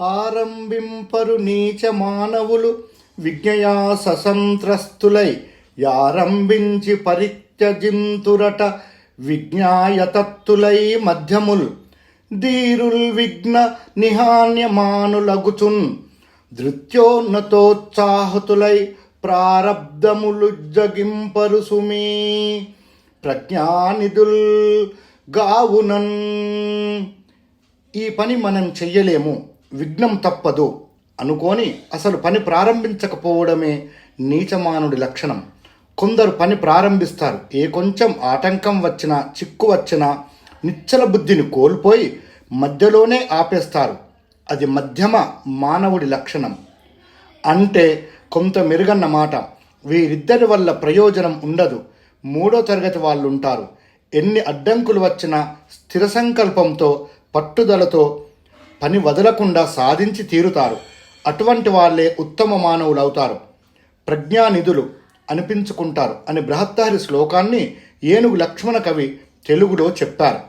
ఆరంభింపరు నీచ మానవులు విజ్ఞయా ససంత్రస్తులై యారంభించి పరిత్యజింతురట విజ్ఞాయతత్తులై మధ్యముల్. ధీరుల్ విఘ్న నిహాన్యమానులగుచున్. ధృత్యోన్నతోత్సాహతులై ప్రారబ్ధములు జగింపరు సుమీ. ప్రజ్ఞానిధుల్ గావునన్. ఈ పని మనం చెయ్యలేము. విఘ్నం తప్పదు అనుకొని అసలు పని ప్రారంభించకపోవడమే నీచమానుడి లక్షణం. కొందరు పని ప్రారంభిస్తారు. ఏ కొంచెం ఆటంకం వచ్చినా చిక్కు వచ్చినా నిచ్చల బుద్ధిని కోల్పోయి మధ్యలోనే ఆపేస్తారు. అది మధ్యమ మానవుడి లక్షణం. అంటే కొంత మెరుగన్న మాట వీరిద్దరి వల్ల ప్రయోజనం ఉండదు. మూడో తరగతి వాళ్ళు ఉంటారు ఎన్ని అడ్డంకులు వచ్చినా స్థిర సంకల్పంతో పట్టుదలతో పని వదలకుండా సాధించి తీరుతారు. అటువంటి వాళ్ళే ఉత్తమ మానవులు అవుతారు ప్రజ్ఞానిధులు అనిపించుకుంటారు అనే బృహత్తహరి శ్లోకాన్ని ఏనుగు లక్ష్మణ కవి తెలుగులో చెప్పారు.